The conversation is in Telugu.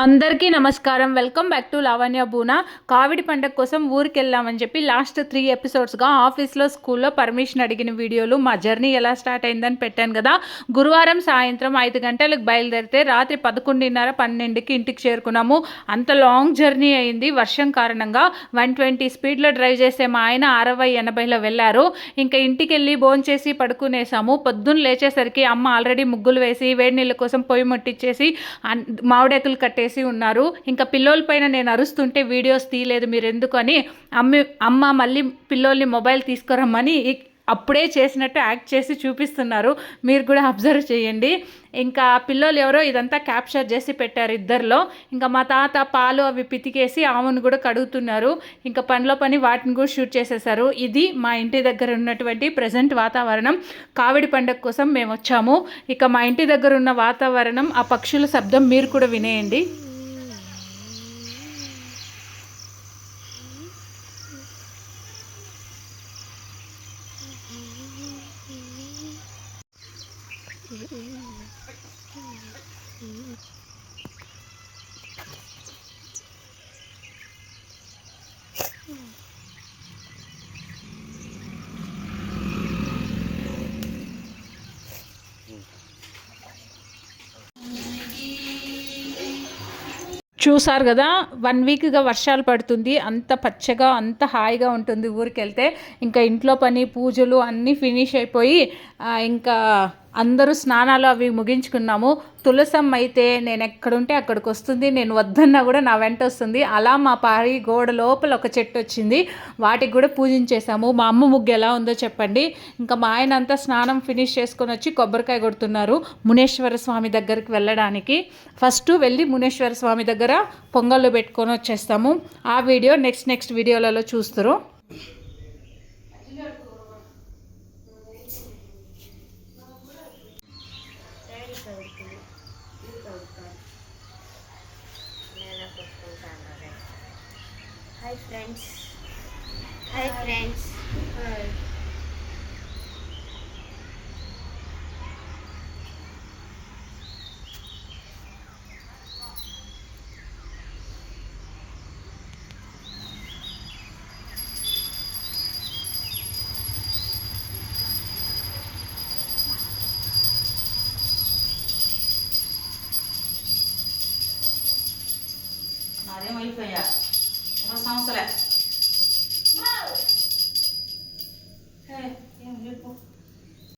అందరికీ నమస్కారం. వెల్కమ్ బ్యాక్ టు లావణ్య బూనా. కావిడి పండగ కోసం ఊరికి వెళ్ళామని చెప్పి లాస్ట్ త్రీ ఎపిసోడ్స్గా ఆఫీస్లో స్కూల్లో పర్మిషన్ అడిగిన వీడియోలు మా జర్నీ ఎలా స్టార్ట్ అయిందని పెట్టాను కదా. గురువారం సాయంత్రం ఐదు గంటలకు బయలుదేరితే రాత్రి పదకొండున్నర పన్నెండుకి ఇంటికి చేరుకున్నాము. అంత లాంగ్ జర్నీ అయింది. వర్షం కారణంగా వన్ ట్వంటీ స్పీడ్లో డ్రైవ్ చేసే మా ఆయన అరవై ఎనభైలో వెళ్ళారు. ఇంకా ఇంటికి వెళ్ళి భోంచేసి పడుకునేసాము. పొద్దున్న లేచేసరికి అమ్మ ఆల్రెడీ ముగ్గులు వేసి వేడి నీళ్ళ కోసం పొయ్యి ముట్టించేసి అన్- మామిడాకులు కట్టేసి ఉన్నారు. ఇంకా పిల్లోల పైన నేను అరుస్తుంటే వీడియోస్ తీయలేదు మీరు ఎందుకని అమ్మ అమ్మ మళ్ళీ పిల్లోల్ని మొబైల్ తీసుకురమ్మని అప్పుడే చేసినట్టు యాక్ట్ చేసి చూపిస్తున్నారు. మీరు కూడా అబ్జర్వ్ చేయండి. ఇంకా పిల్లలు ఎవరో ఇదంతా క్యాప్చర్ చేసి పెట్టారు ఇద్దరిలో. ఇంకా మా తాత పాలు అవి పితికేసి ఆవును కూడా కడుగుతున్నారు. ఇంకా పనిలో పని వాటిని కూడా షూట్ చేసేసారు. ఇది మా ఇంటి దగ్గర ఉన్నటువంటి ప్రజెంట్ వాతావరణం. కావిడి పండగ కోసం మేము వచ్చాము. ఇక మా ఇంటి దగ్గర ఉన్న వాతావరణం ఆ పక్షుల శబ్దం మీరు కూడా వినేయండి. Mm-hmm. చూసారు కదా వన్ వీక్గా వర్షాలు పడుతుంది అంత పచ్చగా అంత హాయిగా ఉంటుంది ఊరికి వెళ్తే ఇంకా ఇంట్లో పని పూజలు అన్నీ ఫినిష్ అయిపోయి ఇంకా అందరూ స్నానాలు అవి ముగించుకున్నాము. తులసమ్మ అయితే నేను ఎక్కడుంటే అక్కడికి వస్తుంది. నేను వద్దన్నా కూడా నా వెంట వస్తుంది. అలా మా పారి గోడ లోపల ఒక చెట్టు వచ్చింది. వాటికి కూడా పూజించేసాము మా అమ్మ ముగ్గు ఎలా ఉందో చెప్పండి. ఇంకా మా ఆయన అంతా స్నానం ఫినిష్ చేసుకొని వచ్చి కొబ్బరికాయ కొడుతున్నారు మునేశ్వర స్వామి దగ్గరికి వెళ్ళడానికి. ఫస్ట్ వెళ్ళి మునేశ్వర స్వామి దగ్గర పొంగళ్ళు పెట్టుకొని వచ్చేస్తాము. ఆ వీడియో నెక్స్ట్ నెక్స్ట్ వీడియోలలో చూస్తారు. தவிர்க்கணும் இது தவிர்க்காது ஹாய் ஃப்ரெண்ட்ஸ் ஹாய் ஃப்ரெண்ட்ஸ் 啊天我一回呀，我说上次了。